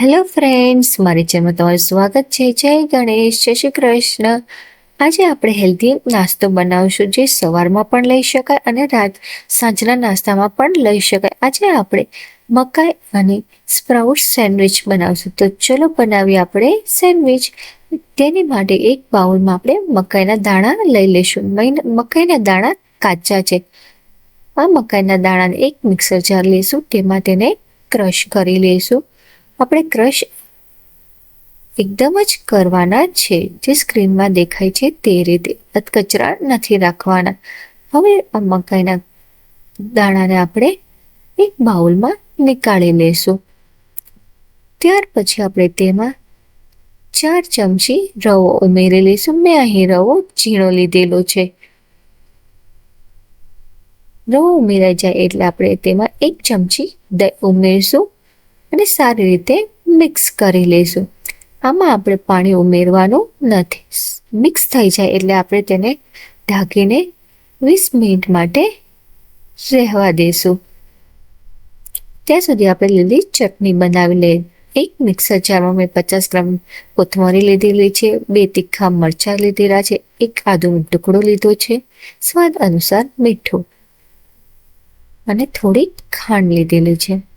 Hello friends, મારી ચેનલમાં તમારું સ્વાગત છે. જય ગણેશ, જય શ્રી કૃષ્ણ. આજે આપણે હેલ્ધી નાસ્તો બનાવશું જે સવારમાં પણ લઈ શકાય અને રાત સાંજના નાસ્તામાં પણ લઈ શકાય. આજે આપણે મકાઈ અને સ્પ્રાઉટ સેન્ડવિચ બનાવશું. તો ચલો બનાવીએ આપણે સેન્ડવિચ. તેની માટે એક બાઉલમાં આપણે મકાઈના દાણા લઈ લઈશું. મકાઈના દાણા કાચા છે. આ મકાઈના દાણાને એક મિક્સર જાર લઈશું. તેમાં તેને ક્રશ કરી લઈશું. આપણે ક્રશ એકદમ જ કરવાના છે. જે સ્ક્રીનમાં દેખાય છે તે રીતે કચરા નથી રાખવાના. હવે આ મકાઈના દાણાને આપણે એક બાઉલમાં નીકાળી લઈશું. ત્યાર પછી આપણે તેમાં ચાર ચમચી રવો ઉમેરી લઈશું. મેં અહીં રવો ઝીણો લીધેલો છે. રવો ઉમેરાઈ જાય એટલે આપણે તેમાં એક ચમચી દહીં ઉમેરીશું. અને સારી રીતે મિક્સ કરી લઈશું. આમાં આપણે પાણી ઉમેરવાનું નથી. મિક્સ થઈ જાય એટલે આપણે તેને ઢાંકીને વીસ મિનિટ માટે રહેવા દઈશું. ત્યાં સુધી આપણે લીલી ચટણી બનાવી લઈએ. એક મિક્સર જારમાં મેં પચાસ ગ્રામ કોથમરી લીધેલી છે, બે તીખા મરચાં લીધેલા છે, એક આદુનો ટુકડો લીધો છે, સ્વાદ અનુસાર મીઠું અને થોડી ખાંડ લીધેલી છે.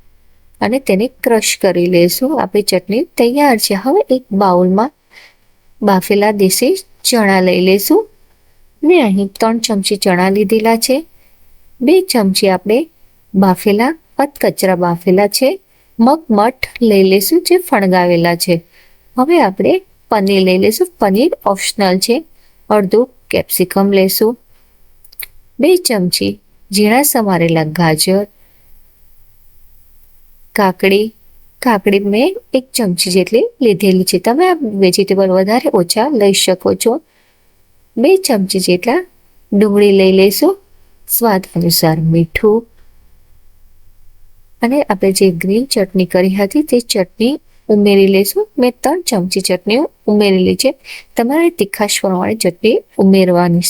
અને તેને ક્રશ કરી લઈશું આપણી ચટણી તૈયાર છે. હવે એક બાઉલમાં બાફેલા દેશી ચણા લઈ લઈશું મેં અહીં ત્રણ ચમચી ચણા લીધેલા છે. બે ચમચી આપણે બાફેલા અધકચરા બાફેલા છે. મગ મઠ લઈ લઈશું જે ફણગાવેલા છે. હવે આપણે પનીર લઈ લઈશું પનીર ઓપ્શનલ છે. અડધું કેપ્સિકમ લઈશું બે ચમચી ઝીણા સમારેલા ગાજર કાકડી. કાકડી મેં એક ચમચી જેટલી લીધેલી છે. તમે આ વેજીટેબલ વધારે ઓછા લઈ શકો છો. બે ચમચી જેટલા ડુંગળી લઈ લઈશું. સ્વાદ અનુસાર મીઠું. અને આપણે જે ગ્રીન ચટણી કરી હતી તે ચટણી ઉમેરી લઈશું. મેં ત્રણ ચમચી ચટણી ઉમેરેલી છે. તમારે તીખાશ પ્રમાણે ચટણી ઉમેરવાની.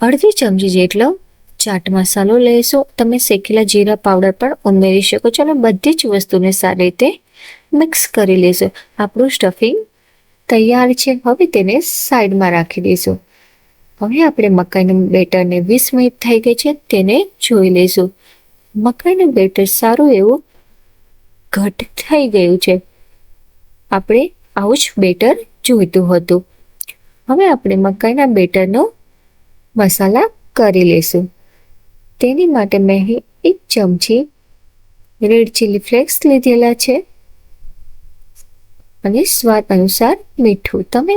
અડધી ચમચી જેટલો ચાટ મસાલો લેશો તમે શેકેલા જીરા પાવડર પણ ઉમેરી શકો છો અને બધી જ વસ્તુને સારી રીતે મિક્સ કરી લેશો. આપણું સ્ટફિંગ તૈયાર છે. હવે તેને સાઈડમાં રાખી દઈશું. હવે આપણે મકાઈનું બેટરને વીસ મિનિટ થઈ ગઈ છે. તેને જોઈ લઈશું. મકાઈનું બેટર સારું એવું ઘટ થઈ ગયું છે. આપણે આવું જ બેટર જોઈતું હતું. હવે આપણે મકાઈના બેટરનો મસાલા કરી લઈશું. તેની માટે મેં એક ચમચી રેડ ચીલી ફ્લેક્સ લીધેલા છે અને સ્વાદ અનુસાર મીઠું. તમે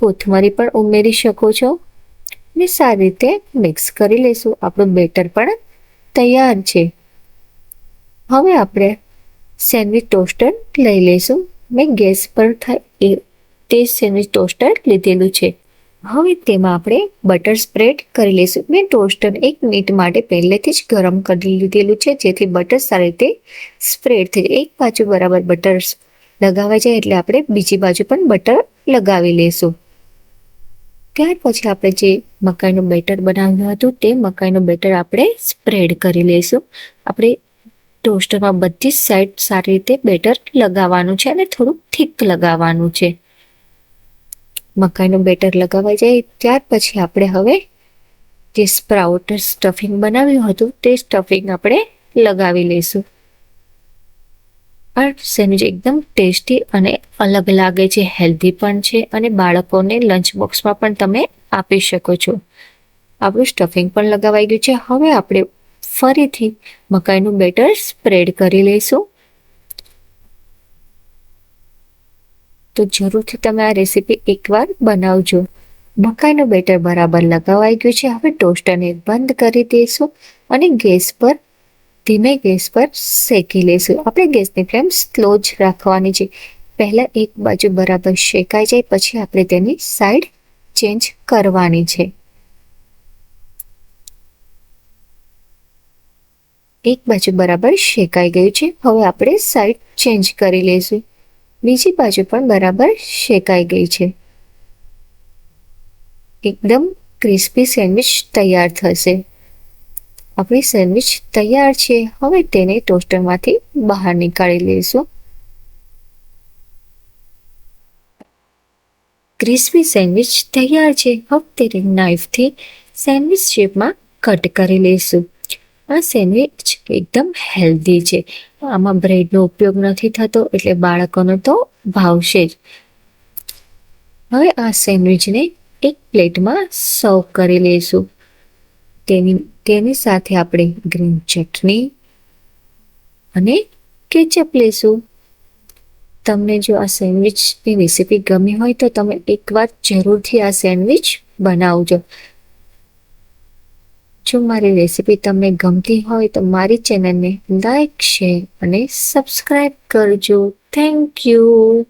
કોથમરી પણ ઉમેરી શકો છો ને સારી રીતે મિક્સ કરી લઈશું આપણું બેટર પણ તૈયાર છે. હવે આપણે સેન્ડવિચ ટોસ્ટર લઈ લઈશું મેં ગેસ પર થાય એ, તે સેન્ડવિચ ટોસ્ટર લીધેલું છે. હવે તેમાં આપણે બટર સ્પ્રેડ કરી લઈશું. મેં ટોસ્ટર એક મિનિટ માટે પહેલેથી જ ગરમ કરી લીધેલું છે, જેથી બટર સારી રીતે સ્પ્રેડ થઈ જાય. એક બાજુ બરાબર બટર લગાવાઈ જાય, એટલે આપણે બીજી બાજુ પણ બટર લગાવી લઈશું. ત્યાર પછી આપણે જે મકાઈનું બેટર બનાવ્યું હતું, તે મકાઈનું બેટર આપણે સ્પ્રેડ કરી લઈશું. આપણે ટોસ્ટરમાં બધી જ સાઈડ સારી રીતે બેટર લગાવવાનું છે અને થોડુંક થીક લગાવવાનું છે. મકાઈનું બેટર લગાવાઈ જાય, ત્યાર પછી આપણે હવે જે સ્પ્રાઉટ સ્ટફિંગ બનાવ્યું હતું, તે સ્ટફિંગ આપણે લગાવી લઈશું. આ સેન્ડવિચ એકદમ ટેસ્ટી અને અલગ લાગે છે, હેલ્ધી પણ છે અને બાળકોને લંચ બોક્સમાં પણ તમે આપી શકો છો. આપણું સ્ટફિંગ પણ લગાવાઈ ગયું છે. હવે આપણે ફરીથી મકાઈનું બેટર સ્પ્રેડ કરી લઈશું. તો જરૂરથી તમે આ રેસીપી એકવાર બનાવજો. મકાઈનું બેટર બરાબર લગાવાઈ ગયું છે. હવે ટોસ્ટરને બંધ કરી દઈશું અને ગેસ પર, ધીમે ગેસ પર શેકી લઈશું. આપણે ગેસની ફ્લેમ સ્લો જ રાખવાની છે. પહેલાં એક બાજુ બરાબર શેકાઈ જાય, પછી આપણે તેની સાઈડ ચેન્જ કરવાની છે. એક બાજુ બરાબર શેકાઈ ગયું છે. હવે આપણે સાઈડ ચેન્જ કરી લઈશું. બીજી બાજુ પણ બરાબર શેકાઈ ગઈ છે. એકદમ ક્રિસ્પી સેન્ડવિચ તૈયાર થશે. આપણી સેન્ડવિચ તૈયાર છે. હવે તેને ટોસ્ટરમાંથી બહાર નીકાળી લઈશું. ક્રિસ્પી સેન્ડવિચ તૈયાર છે. હવે તેને નાઇફથી સેન્ડવિચ શેપમાં કટ કરી લઈશું. આ સેન્ડવિચ એકદમ હેલ્ધી છે. આમાં બ્રેડનો ઉપયોગ નથી થતો એટલે બાળકોને તો ભાવશે જ. હવે આ સેન્ડવિચને એક પ્લેટમાં સર્વ કરી લઈશું. તેની તેની સાથે આપણે ગ્રીન ચટણી અને કેચઅપ લેશું તમને જો આ સેન્ડવિચની રેસીપી ગમી હોય તો તમે એકવાર જરૂરથી આ સેન્ડવિચ બનાવજો. જો મારી રેસીપી તમને ગમતી હોય તો મારી ચેનલને લાઈક, શેર અને સબસ્ક્રાઈબ કરજો. Thank you.